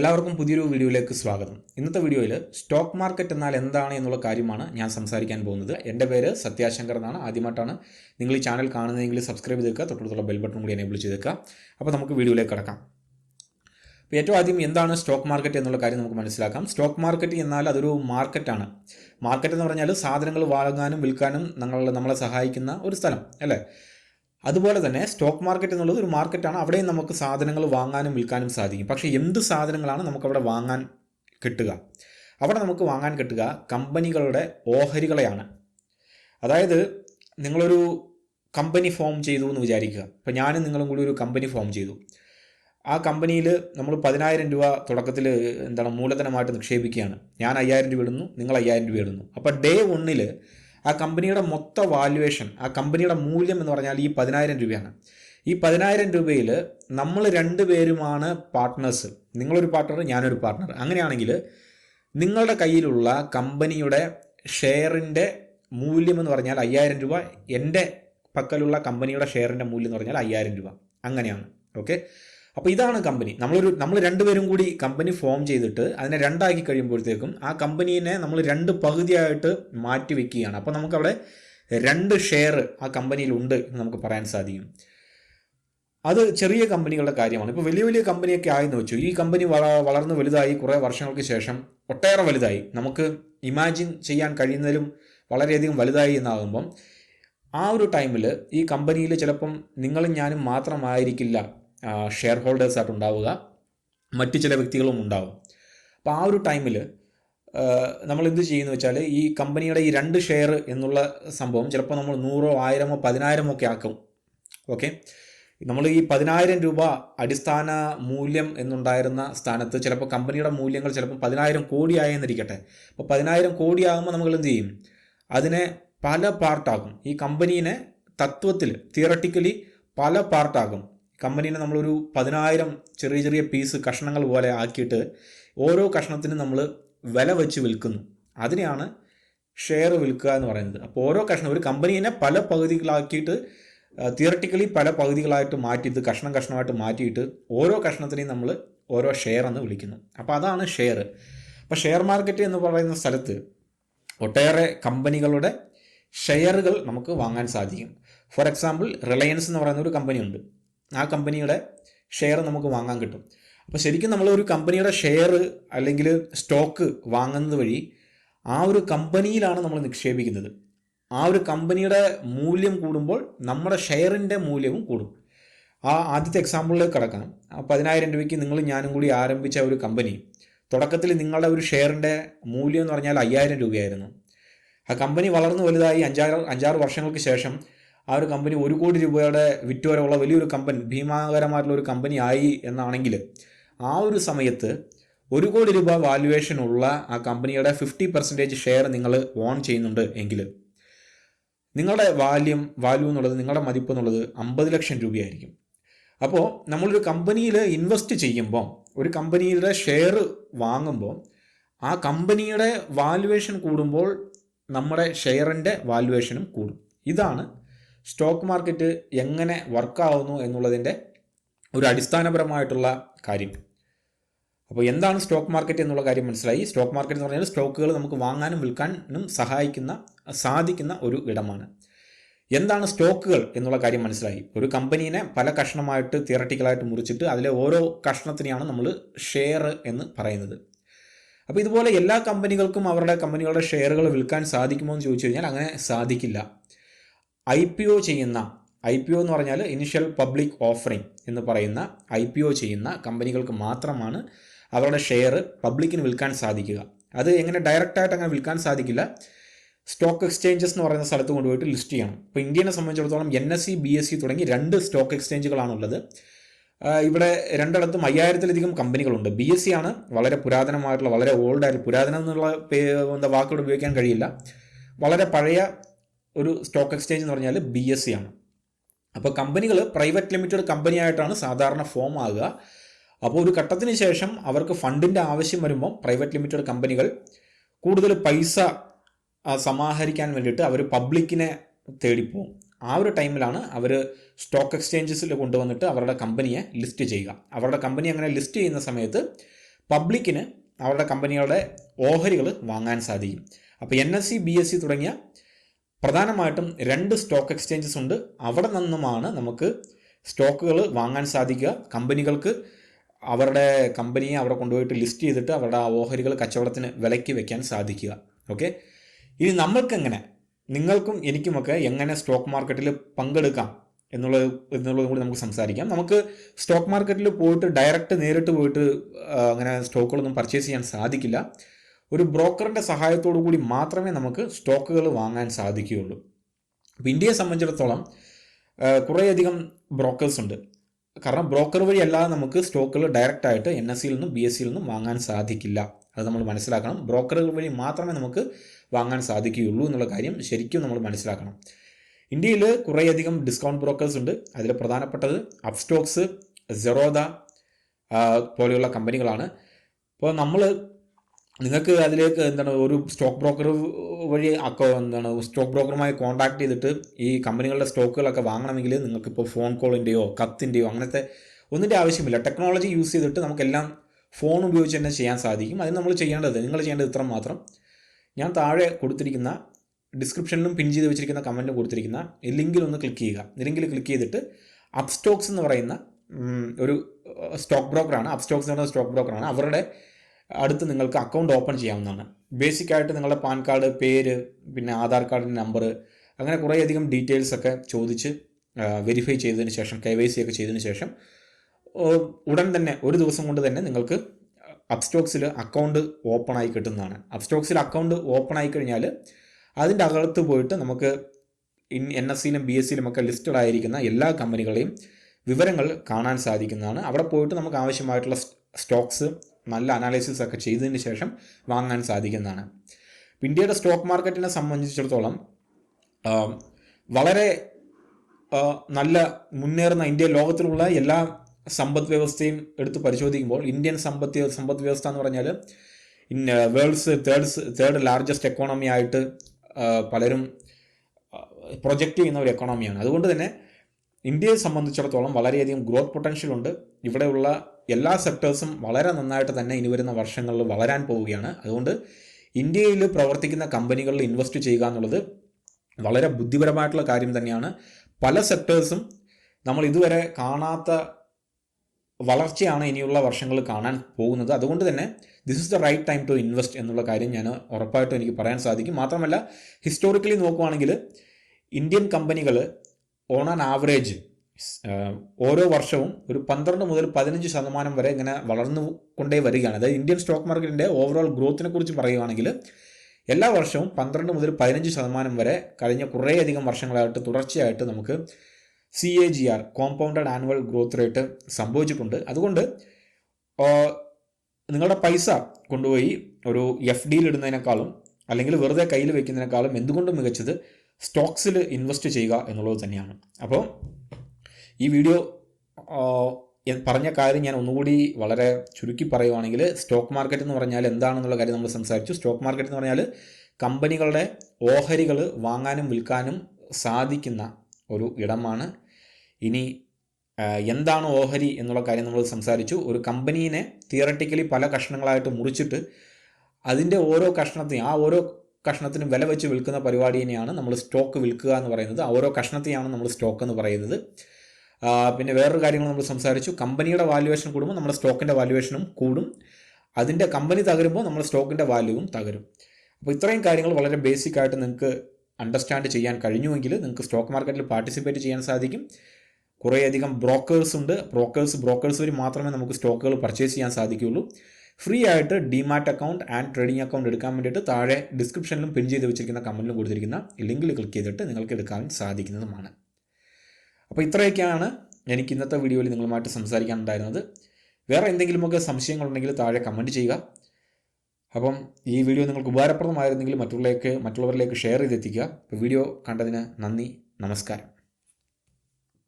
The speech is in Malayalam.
എല്ലാവർക്കും പുതിയൊരു വീഡിയോയിലേക്ക് സ്വാഗതം. ഇന്നത്തെ വീഡിയോയിൽ സ്റ്റോക്ക് മാർക്കറ്റ് എന്നാൽ എന്താണ് എന്നുള്ള കാര്യമാണ് ഞാൻ സംസാരിക്കാൻ പോകുന്നത്. എന്റെ പേര് സത്യാശങ്കർ എന്നാണ്. ആദ്യമായിട്ടാണ് നിങ്ങൾ ഈ ചാനൽ കാണുന്നതെങ്കിൽ സബ്സ്ക്രൈബ് ചെയ്തേക്കുക തൊട്ടടുത്തുള്ള ബെൽ ബട്ടൺ കൂടി എനേബിൾ ചെയ്തേക്കുക. അപ്പോൾ നമുക്ക് വീഡിയോയിലേക്ക് കിടക്കാം. അപ്പോൾ ഏറ്റവും ആദ്യം എന്താണ് സ്റ്റോക്ക് മാർക്കറ്റ് എന്നുള്ള കാര്യം നമുക്ക് മനസ്സിലാക്കാം. സ്റ്റോക്ക് മാർക്കറ്റ് എന്നാൽ അതൊരു മാർക്കറ്റാണ്. മാർക്കറ്റ് എന്ന് പറഞ്ഞാൽ സാധനങ്ങൾ വാങ്ങാനും വിൽക്കാനും നമ്മൾ നമ്മളെ സഹായിക്കുന്ന ഒരു സ്ഥലം അല്ലേ? അതുപോലെ തന്നെ സ്റ്റോക്ക് മാർക്കറ്റ് എന്നുള്ളത് ഒരു മാർക്കറ്റാണ് അവിടെയും നമുക്ക് സാധനങ്ങൾ വാങ്ങാനും വിൽക്കാനും സാധിക്കും. പക്ഷേ എന്ത് സാധനങ്ങളാണ് നമുക്കവിടെ വാങ്ങാൻ കിട്ടുക? അവിടെ നമുക്ക് വാങ്ങാൻ കിട്ടുക കമ്പനികളുടെ ഓഹരികളെയാണ്. അതായത് നിങ്ങളൊരു കമ്പനി ഫോം ചെയ്തു എന്ന് വിചാരിക്കുക. ഇപ്പം ഞാനും നിങ്ങളും കൂടി ഒരു കമ്പനി ഫോം ചെയ്തു. ആ കമ്പനിയിൽ നമ്മൾ പതിനായിരം രൂപ തുടക്കത്തിൽ എന്താണ് മൂലധനമായിട്ട് നിക്ഷേപിക്കുകയാണ്. ഞാൻ അയ്യായിരം രൂപ ഇടുന്നു നിങ്ങൾ അയ്യായിരം രൂപ ഇടുന്നു. അപ്പോൾ ഡേ ഒന്നിൽ ആ കമ്പനിയുടെ മൊത്ത വാല്യുവേഷൻ ആ കമ്പനിയുടെ മൂല്യം എന്ന് പറഞ്ഞാൽ ഈ പതിനായിരം രൂപയാണ്. ഈ പതിനായിരം രൂപയിൽ നമ്മൾ രണ്ടുപേരുമാണ് പാർട്ട്നേഴ്സ് നിങ്ങളൊരു പാർട്ട്ണർ ഞാനൊരു പാർട്ട്ണർ അങ്ങനെയാണെങ്കിൽ നിങ്ങളുടെ കയ്യിലുള്ള കമ്പനിയുടെ ഷെയറിന്റെ മൂല്യം എന്ന് പറഞ്ഞാൽ അയ്യായിരം രൂപ എന്റെ പക്കലുള്ള കമ്പനിയുടെ ഷെയറിന്റെ മൂല്യം എന്ന് പറഞ്ഞാൽ അയ്യായിരം രൂപ. അങ്ങനെയാണ്. ഓക്കെ അപ്പോൾ ഇതാണ് കമ്പനി നമ്മളൊരു നമ്മൾ രണ്ടുപേരും കൂടി കമ്പനി ഫോം ചെയ്തിട്ട് അതിനെ രണ്ടാക്കി കഴിയുമ്പോഴത്തേക്കും ആ കമ്പനീനെ നമ്മൾ രണ്ട് പകുതിയായിട്ട് മാറ്റി വെക്കുകയാണ്. അപ്പോൾ നമുക്കവിടെ രണ്ട് ഷെയർ ആ കമ്പനിയിലുണ്ട് എന്ന് നമുക്ക് പറയാൻ സാധിക്കും. അത് ചെറിയ കമ്പനികളുടെ കാര്യമാണ്. ഇപ്പോൾ വലിയ വലിയ കമ്പനിയൊക്കെ ആയെന്ന് വെച്ചു. ഈ കമ്പനി വള വളർന്ന് വലുതായി കുറേ വർഷങ്ങൾക്ക് ശേഷം ഒട്ടേറെ വലുതായി. നമുക്ക് ഇമാജിൻ ചെയ്യാൻ കഴിയുന്നതിലും വളരെയധികം വലുതായി എന്നാകുമ്പം ആ ഒരു ടൈമിൽ ഈ കമ്പനിയിൽ ചിലപ്പം നിങ്ങളും ഞാനും മാത്രമായിരിക്കില്ല ഷെയർ ഹോൾഡേഴ്സായിട്ട് ഉണ്ടാവുക. മറ്റ് ചില വ്യക്തികളും ഉണ്ടാവും. അപ്പോൾ ആ ഒരു ടൈമിൽ നമ്മൾ എന്ത് ചെയ്യുന്നു വെച്ചാൽ ഈ കമ്പനിയുടെ ഈ രണ്ട് ഷെയർ എന്നുള്ള സംഭവം ചിലപ്പോൾ നമ്മൾ നൂറോ ആയിരമോ പതിനായിരമോ ഒക്കെ ആക്കും. ഓക്കെ? നമ്മൾ ഈ പതിനായിരം രൂപ അടിസ്ഥാന മൂല്യം എന്നുണ്ടായിരുന്ന സ്ഥാനത്ത് ചിലപ്പോൾ കമ്പനിയുടെ മൂല്യങ്ങൾ ചിലപ്പോൾ പതിനായിരം കോടി ആയെന്നിരിക്കട്ടെ അപ്പോൾ പതിനായിരം കോടി ആകുമ്പോൾ നമ്മൾ എന്ത് ചെയ്യും? അതിനെ പല പാർട്ടാകും ഈ കമ്പനീനെ തത്വത്തിൽ തിയറട്ടിക്കലി പല പാർട്ടാകും കമ്പനീനെ നമ്മളൊരു പതിനായിരം ചെറിയ ചെറിയ പീസ് കഷ്ണങ്ങൾ പോലെ ആക്കിയിട്ട് ഓരോ കഷ്ണത്തിനും നമ്മൾ വില വെച്ച് വിൽക്കുന്നു. അതിനെയാണ് ഷെയർ വിൽക്കുക എന്ന് പറയുന്നത്. അപ്പോൾ ഓരോ കഷ്ണം ഒരു കമ്പനീനെ പല പകുതികളാക്കിയിട്ട് തിയറട്ടിക്കലി പല പകുതികളായിട്ട് മാറ്റിയിട്ട് കഷ്ണം കഷ്ണമായിട്ട് മാറ്റിയിട്ട് ഓരോ കഷ്ണത്തിനെയും നമ്മൾ ഓരോ ഷെയർ എന്ന് വിളിക്കുന്നു. അപ്പോൾ അതാണ് ഷെയർ അപ്പോൾ ഷെയർ മാർക്കറ്റ് എന്ന് പറയുന്ന സ്ഥലത്ത് ഒട്ടേറെ കമ്പനികളുടെ ഷെയറുകൾ നമുക്ക് വാങ്ങാൻ സാധിക്കും. ഫോർ എക്സാമ്പിൾ റിലയൻസ് എന്ന് പറയുന്ന ഒരു കമ്പനിയുണ്ട്. ആ കമ്പനിയുടെ ഷെയർ നമുക്ക് വാങ്ങാൻ കിട്ടും. അപ്പോൾ ശരിക്കും നമ്മൾ ഒരു കമ്പനിയുടെ ഷെയർ അല്ലെങ്കിൽ സ്റ്റോക്ക് വാങ്ങുന്നത് വഴി ആ ഒരു കമ്പനിയിലാണ് നമ്മൾ നിക്ഷേപിക്കുന്നത്. ആ ഒരു കമ്പനിയുടെ മൂല്യം കൂടുമ്പോൾ നമ്മുടെ ഷെയറിന്റെ മൂല്യവും കൂടും. ആ ആദ്യത്തെ എക്സാമ്പിളിലേക്ക് കിടക്കണം ആ പതിനായിരം രൂപയ്ക്ക് നിങ്ങൾ ഞാനും കൂടി ആരംഭിച്ച ഒരു കമ്പനി. തുടക്കത്തിൽ നിങ്ങളുടെ ഒരു ഷെയറിന്റെ മൂല്യം എന്ന് പറഞ്ഞാൽ അയ്യായിരം രൂപയായിരുന്നു. ആ കമ്പനി വളർന്നു വലുതായി അഞ്ചാറ് അഞ്ചാറ് വർഷങ്ങൾക്ക് ശേഷം ആ ഒരു കമ്പനി ഒരു കോടി രൂപയുടെ വിറ്റുവരവുള്ള വലിയൊരു കമ്പനി ഭീമാകരമായിട്ടുള്ള ഒരു കമ്പനി ആയി എന്നാണെങ്കിൽ ആ ഒരു സമയത്ത് ഒരു കോടി രൂപ വാല്യുവേഷൻ ഉള്ള ആ കമ്പനിയുടെ ഫിഫ്റ്റി പെർസെന്റേജ് ഷെയർ നിങ്ങൾ ഓൺ ചെയ്യുന്നുണ്ട് എങ്കിൽ നിങ്ങളുടെ വാല്യം വാല്യൂ എന്നുള്ളത് നിങ്ങളുടെ മതിപ്പ് എന്നുള്ളത് അമ്പത് ലക്ഷം രൂപയായിരിക്കും. അപ്പോൾ നമ്മളൊരു കമ്പനിയിൽ ഇൻവെസ്റ്റ് ചെയ്യുമ്പോൾ ഒരു കമ്പനിയുടെ ഷെയർ വാങ്ങുമ്പോൾ ആ കമ്പനിയുടെ വാല്യുവേഷൻ കൂടുമ്പോൾ നമ്മുടെ ഷെയറിന്റെ വാല്യുവേഷനും കൂടും. ഇതാണ് സ്റ്റോക്ക് മാർക്കറ്റ് എങ്ങനെ വർക്കാവുന്നു എന്നുള്ളതിന്റെ ഒരു അടിസ്ഥാനപരമായിട്ടുള്ള കാര്യം. അപ്പോൾ എന്താണ് സ്റ്റോക്ക് മാർക്കറ്റ് എന്നുള്ള കാര്യം മനസ്സിലായി. സ്റ്റോക്ക് മാർക്കറ്റ് എന്ന് പറഞ്ഞാൽ സ്റ്റോക്കുകൾ നമുക്ക് വാങ്ങാനും വിൽക്കാനും സഹായിക്കുന്ന സാധിക്കുന്ന ഒരു ഇടമാണ്. എന്താണ് സ്റ്റോക്കുകൾ എന്നുള്ള കാര്യം മനസ്സിലായി. ഒരു കമ്പനീനെ പല കഷ്ണമായിട്ട് തിയറട്ടിക്കലായിട്ട് മുറിച്ചിട്ട് അതിലെ ഓരോ കഷ്ണത്തിനെയാണ് നമ്മൾ ഷെയർ എന്ന് പറയുന്നത്. അപ്പോൾ ഇതുപോലെ എല്ലാ കമ്പനികൾക്കും അവരുടെ കമ്പനികളുടെ ഷെയറുകൾ വിൽക്കാൻ സാധിക്കുമോ എന്ന് ചോദിച്ചു കഴിഞ്ഞാൽ അങ്ങനെ സാധിക്കില്ല. ഐ പി ഒ ചെയ്യുന്ന ഐ പി ഒ എന്ന് പറഞ്ഞാൽ ഇനിഷ്യൽ പബ്ലിക് ഓഫറിംഗ് എന്ന് പറയുന്ന ഐ പി ഒ ചെയ്യുന്ന കമ്പനികൾക്ക് മാത്രമാണ് അവരുടെ ഷെയർ പബ്ലിക്കിന് വിൽക്കാൻ സാധിക്കുക. അത് എങ്ങനെ ഡയറക്റ്റായിട്ട് അങ്ങനെ വിൽക്കാൻ സാധിക്കില്ല. സ്റ്റോക്ക് എക്സ്ചേഞ്ചസ് എന്ന് പറയുന്ന സ്ഥലത്ത് കൊണ്ടുപോയിട്ട് ലിസ്റ്റ് ചെയ്യണം. ഇപ്പോൾ ഇന്ത്യനെ സംബന്ധിച്ചിടത്തോളം N S C B S C തുടങ്ങി രണ്ട് സ്റ്റോക്ക് എക്സ്ചേഞ്ചുകളാണുള്ളത്. ഇവിടെ രണ്ടിടത്തും അയ്യായിരത്തിലധികം കമ്പനികളുണ്ട്. ബി എസ് സി ആണ് വളരെ പുരാതനമായിട്ടുള്ള വളരെ ഓൾഡ് ആയിട്ട് പുരാതനം എന്നുള്ള എന്താ വാക്കുകൾ ഉപയോഗിക്കാൻ കഴിയില്ല. വളരെ പഴയ ഒരു സ്റ്റോക്ക് എക്സ്ചേഞ്ച് എന്ന് പറഞ്ഞാൽ ബി എസ് സി ആണ്. അപ്പോൾ കമ്പനികൾ പ്രൈവറ്റ് ലിമിറ്റഡ് കമ്പനി ആയിട്ടാണ് സാധാരണ ഫോം ആകുക. അപ്പോൾ ഒരു ഘട്ടത്തിന് ശേഷം അവർക്ക് ഫണ്ടിന്റെ ആവശ്യം വരുമ്പോൾ പ്രൈവറ്റ് ലിമിറ്റഡ് കമ്പനികൾ കൂടുതൽ പൈസ സമാഹരിക്കാൻ വേണ്ടിയിട്ട് അവർ പബ്ലിക്കിനെ തേടിപ്പോവും ആ ഒരു ടൈമിലാണ് അവർ സ്റ്റോക്ക് എക്സ്ചേഞ്ചസിൽ കൊണ്ടുവന്നിട്ട് അവരുടെ കമ്പനിയെ ലിസ്റ്റ് ചെയ്യുക. അവരുടെ കമ്പനി അങ്ങനെ ലിസ്റ്റ് ചെയ്യുന്ന സമയത്ത് പബ്ലിക്കിന് അവരുടെ കമ്പനികളുടെ ഓഹരികൾ വാങ്ങാൻ സാധിക്കും. അപ്പോൾ N S C B S C തുടങ്ങിയ പ്രധാനമായിട്ടും രണ്ട് സ്റ്റോക്ക് എക്സ്ചേഞ്ചസ് ഉണ്ട്. അവിടെ നിന്നുമാണ് നമുക്ക് സ്റ്റോക്കുകൾ വാങ്ങാൻ സാധിക്കുക. കമ്പനികൾക്ക് അവരുടെ കമ്പനിയെ അവിടെ കൊണ്ടുപോയിട്ട് ലിസ്റ്റ് ചെയ്തിട്ട് അവരുടെ ആ ഓഹരികൾ കച്ചവടത്തിന് വിലയ്ക്ക് വെക്കാൻ സാധിക്കുക. ഓക്കെ? ഇനി നമ്മൾക്കെങ്ങനെ? നിങ്ങൾക്കും എനിക്കുമൊക്കെ എങ്ങനെ സ്റ്റോക്ക് മാർക്കറ്റിൽ പങ്കെടുക്കാം എന്നുള്ളത് എന്നുള്ളതും കൂടി നമുക്ക് സംസാരിക്കാം. നമുക്ക് സ്റ്റോക്ക് മാർക്കറ്റിൽ പോയിട്ട് ഡയറക്റ്റ് നേരിട്ട് പോയിട്ട് അങ്ങനെ സ്റ്റോക്കുകളൊന്നും പർച്ചേസ് ചെയ്യാൻ സാധിക്കില്ല. ഒരു ബ്രോക്കറിന്റെ സഹായത്തോടു കൂടി മാത്രമേ നമുക്ക് സ്റ്റോക്കുകൾ വാങ്ങാൻ സാധിക്കുകയുള്ളൂ. അപ്പോൾ ഇന്ത്യയെ സംബന്ധിച്ചിടത്തോളം കുറേയധികം ബ്രോക്കേഴ്സ് ഉണ്ട്. കാരണം ബ്രോക്കർ വഴി അല്ലാതെ നമുക്ക് സ്റ്റോക്കുകൾ ഡയറക്റ്റ് ആയിട്ട് എൻ എസ് സിയിൽ നിന്നും ബി എസ് സിയിൽ നിന്നും വാങ്ങാൻ സാധിക്കില്ല. അത് നമ്മൾ മനസ്സിലാക്കണം. ബ്രോക്കറുകൾ വഴി മാത്രമേ നമുക്ക് വാങ്ങാൻ സാധിക്കുകയുള്ളൂ എന്നുള്ള കാര്യം ശരിക്കും നമ്മൾ മനസ്സിലാക്കണം. ഇന്ത്യയിൽ കുറേയധികം ഡിസ്കൗണ്ട് ബ്രോക്കേഴ്സ് ഉണ്ട്. അതിൽ പ്രധാനപ്പെട്ടത് അപ്സ്റ്റോക്സ് സെറോദ പോലെയുള്ള കമ്പനികളാണ്. ഇപ്പോൾ നമ്മൾ നിങ്ങൾക്ക് അതിലേക്ക് എന്താണ് ഒരു സ്റ്റോക്ക് ബ്രോക്കർ വഴി അക്കോ എന്താണ് സ്റ്റോക്ക് ബ്രോക്കറുമായി കോൺടാക്ട് ചെയ്തിട്ട് ഈ കമ്പനികളുടെ സ്റ്റോക്കുകളൊക്കെ വാങ്ങണമെങ്കിൽ നിങ്ങൾക്കിപ്പോൾ ഫോൺ കോളിന്റെയോ കത്തിന്റെയോ അങ്ങനത്തെ ഒന്നിന്റെ ആവശ്യമില്ല. ടെക്നോളജി യൂസ് ചെയ്തിട്ട് നമുക്കെല്ലാം ഫോൺ ഉപയോഗിച്ച് തന്നെ ചെയ്യാൻ സാധിക്കും. അതിന് നമ്മൾ ചെയ്യേണ്ടത് നിങ്ങൾ ചെയ്യേണ്ടത് ഇത്ര മാത്രം. ഞാൻ താഴെ കൊടുത്തിരിക്കുന്ന ഡിസ്ക്രിപ്ഷനിലും പിൻ ചെയ്ത് വെച്ചിരിക്കുന്ന കമന്റിലും കൊടുത്തിരിക്കുന്ന ലിങ്കിൽ ഒന്ന് ക്ലിക്ക് ചെയ്യുക. ലിങ്കിൽ ക്ലിക്ക് ചെയ്തിട്ട് അപ്സ്റ്റോക്സ് എന്ന് പറയുന്ന ഒരു സ്റ്റോക്ക് ബ്രോക്കറാണ് അപ്സ്റ്റോക്സ് എന്ന് പറയുന്ന സ്റ്റോക്ക് ബ്രോക്കറാണ് അവരുടെ അടുത്ത് നിങ്ങൾക്ക് അക്കൗണ്ട് ഓപ്പൺ ചെയ്യാവുന്നതാണ്. ബേസിക് ആയിട്ട് നിങ്ങളുടെ പാൻ കാർഡ് പേര് പിന്നെ ആധാർ കാർഡിന്റെ നമ്പർ അങ്ങനെ കുറേയധികം ഡീറ്റെയിൽസ് ഒക്കെ ചോദിച്ച് വെരിഫൈ ചെയ്തതിന് ശേഷം കെ വൈ സി ഒക്കെ ചെയ്തതിന് ശേഷം ഉടൻ തന്നെ ഒരു ദിവസം കൊണ്ട് തന്നെ നിങ്ങൾക്ക് അപ്സ്റ്റോക്സിൽ അക്കൗണ്ട് ഓപ്പൺ ആയി കിട്ടുന്നതാണ്. അപ്സ്റ്റോക്സിൽ അക്കൗണ്ട് ഓപ്പൺ ആയി കഴിഞ്ഞാൽ അതിന്റെ അകത്ത് പോയിട്ട് നമുക്ക് ഇൻ എൻ എസ് സിയിലും ബി എസ് സിയിലും ഒക്കെ ലിസ്റ്റഡ് ആയിരിക്കുന്ന എല്ലാ കമ്പനികളെയും വിവരങ്ങൾ കാണാൻ സാധിക്കുന്നതാണ്. അവിടെ പോയിട്ട് നമുക്ക് ആവശ്യമായിട്ടുള്ള സ്റ്റോക്സ് നല്ല അനാലിസിസ് ഒക്കെ ചെയ്തതിന് ശേഷം വാങ്ങാൻ സാധിക്കുന്നതാണ്. ഇന്ത്യയുടെ സ്റ്റോക്ക് മാർക്കറ്റിനെ സംബന്ധിച്ചിടത്തോളം വളരെ നല്ല മുന്നേറുന്ന ഇന്ത്യ ലോകത്തിലുള്ള എല്ലാ സമ്പദ് വ്യവസ്ഥയും എടുത്ത് പരിശോധിക്കുമ്പോൾ ഇന്ത്യൻ സമ്പത്ത് സമ്പദ് വ്യവസ്ഥ എന്ന് പറഞ്ഞാൽ world's third third largest economy ആയിട്ട് പലരും പ്രൊജക്റ്റ് ചെയ്യുന്ന ഒരു എക്കോണമിയാണ് അതുകൊണ്ട് തന്നെ ഇന്ത്യയെ സംബന്ധിച്ചിടത്തോളം വളരെയധികം ഗ്രോത്ത് പൊട്ടൻഷ്യൽ ഉണ്ട്. ഇവിടെയുള്ള എല്ലാ സെക്ടേഴ്സും വളരെ നന്നായിട്ട് തന്നെ ഇനി വരുന്ന വർഷങ്ങളിൽ വളരാൻ പോവുകയാണ്. അതുകൊണ്ട് ഇന്ത്യയിൽ പ്രവർത്തിക്കുന്ന കമ്പനികളിൽ ഇൻവെസ്റ്റ് ചെയ്യുക എന്നുള്ളത് വളരെ ബുദ്ധിപരമായിട്ടുള്ള കാര്യം തന്നെയാണ്. പല സെക്ടേഴ്സും നമ്മൾ ഇതുവരെ കാണാത്ത വളർച്ചയാണ് ഇനിയുള്ള വർഷങ്ങളിൽ കാണാൻ പോകുന്നത്. അതുകൊണ്ട് തന്നെ this is the right time to invest എന്നുള്ള കാര്യം ഞാൻ ഉറപ്പായിട്ടും എനിക്ക് പറയാൻ സാധിക്കും. മാത്രമല്ല ഹിസ്റ്റോറിക്കലി നോക്കുവാണെങ്കിൽ ഇന്ത്യൻ കമ്പനികൾ ഓൺ ആൻ ആവറേജ് ഓരോ വർഷവും ഒരു പന്ത്രണ്ട് മുതൽ പതിനഞ്ച് ശതമാനം വരെ ഇങ്ങനെ വളർന്നു കൊണ്ടേ വരികയാണ്. അതായത് ഇന്ത്യൻ സ്റ്റോക്ക് മാർക്കറ്റിന്റെ ഓവറോൾ ഗ്രോത്തിനെ കുറിച്ച് പറയുകയാണെങ്കിൽ എല്ലാ വർഷവും പന്ത്രണ്ട് മുതൽ പതിനഞ്ച് ശതമാനം വരെ കഴിഞ്ഞ കുറേയധികം വർഷങ്ങളായിട്ട് തുടർച്ചയായിട്ട് നമുക്ക് C A G R compounded annual growth rate സംഭവിച്ചിട്ടുണ്ട്. അതുകൊണ്ട് നിങ്ങളുടെ പൈസ കൊണ്ടുപോയി ഒരു എഫ് ഡിയിൽ ഇടുന്നതിനേക്കാളും അല്ലെങ്കിൽ വെറുതെ കയ്യിൽ വെക്കുന്നതിനേക്കാളും എന്തുകൊണ്ടും മികച്ചത് സ്റ്റോക്സിൽ ഇൻവെസ്റ്റ് ചെയ്യുക എന്നുള്ളത് തന്നെയാണ്. അപ്പോൾ ഈ വീഡിയോ പറഞ്ഞ കാര്യം ഞാൻ ഒന്നുകൂടി വളരെ ചുരുക്കി പറയുവാണെങ്കിൽ സ്റ്റോക്ക് മാർക്കറ്റ് എന്ന് പറഞ്ഞാൽ എന്താണെന്നുള്ള കാര്യം നമ്മൾ സംസാരിച്ചു. സ്റ്റോക്ക് മാർക്കറ്റ് എന്ന് പറഞ്ഞാൽ കമ്പനികളുടെ ഓഹരികൾ വാങ്ങാനും വിൽക്കാനും സാധിക്കുന്ന ഒരു ഇടമാണ്. ഇനി എന്താണ് ഓഹരി എന്നുള്ള കാര്യം നമ്മൾ സംസാരിച്ചു. ഒരു കമ്പനീനെ തിയററ്റിക്കലി പല കഷ്ണങ്ങളായിട്ട് മുറിച്ചിട്ട് അതിന്റെ ഓരോ കഷ്ണത്തെയും ആ ഓരോ കഷ്ണത്തിനും വില വെച്ച് വിൽക്കുന്ന പരിപാടിയെയാണ് നമ്മൾ സ്റ്റോക്ക് വിൽക്കുക എന്ന് പറയുന്നത്. ഓരോ കഷ്ണത്തെയാണ് നമ്മൾ സ്റ്റോക്ക് എന്ന് പറയുന്നത്. പിന്നെ വേറൊരു കാര്യങ്ങൾ നമ്മൾ സംസാരിച്ചു. കമ്പനിയുടെ വാല്യുവേഷൻ കൂടുമ്പോൾ നമ്മുടെ സ്റ്റോക്കിന്റെ വാല്യുവേഷനും കൂടും. അതിന്റെ കമ്പനി തകരുമ്പോൾ നമ്മുടെ സ്റ്റോക്കിന്റെ വാല്യൂവും തകരും. അപ്പോൾ ഇത്രയും കാര്യങ്ങൾ വളരെ ബേസിക് ആയിട്ട് നിങ്ങൾക്ക് അണ്ടർസ്റ്റാൻഡ് ചെയ്യാൻ കഴിഞ്ഞുവെങ്കിൽ നിങ്ങൾക്ക് സ്റ്റോക്ക് മാർക്കറ്റിൽ പാർട്ടിസിപ്പേറ്റ് ചെയ്യാൻ സാധിക്കും. കുറേയധികം ബ്രോക്കേഴ്സ് ഉണ്ട്. ബ്രോക്കേഴ്സ് ബ്രോക്കേഴ്സ് വഴി മാത്രമേ നമുക്ക് സ്റ്റോക്കുകൾ പർച്ചേസ് ചെയ്യാൻ സാധിക്കുകയുള്ളൂ. ഫ്രീ ആയിട്ട് demat account and trading account എടുക്കാൻ വേണ്ടിയിട്ട് താഴെ ഡിസ്ക്രിപ്ഷനിലും പിൻ ചെയ്ത് വെച്ചിരിക്കുന്ന കമന്റിലും കൊടുത്തിരിക്കുന്ന ലിങ്കിൽ ക്ലിക്ക് ചെയ്തിട്ട് നിങ്ങൾക്ക് എടുക്കാൻ സാധിക്കുന്നതുമാണ്. അപ്പോൾ ഇത്രയൊക്കെയാണ് എനിക്ക് ഇന്നത്തെ വീഡിയോയിൽ നിങ്ങളുമായിട്ട് സംസാരിക്കാനുണ്ടായിരുന്നത്. വേറെ എന്തെങ്കിലുമൊക്കെ സംശയങ്ങളുണ്ടെങ്കിൽ താഴെ കമന്റ് ചെയ്യുക. അപ്പം ഈ വീഡിയോ നിങ്ങൾക്ക് ഉപകാരപ്രദമായിരുന്നെങ്കിൽ മറ്റുള്ളവരിലേക്ക് മറ്റുള്ളവരിലേക്ക് ഷെയർ ചെയ്തെത്തിക്കുക. വീഡിയോ കണ്ടതിന് നന്ദി നമസ്കാരം.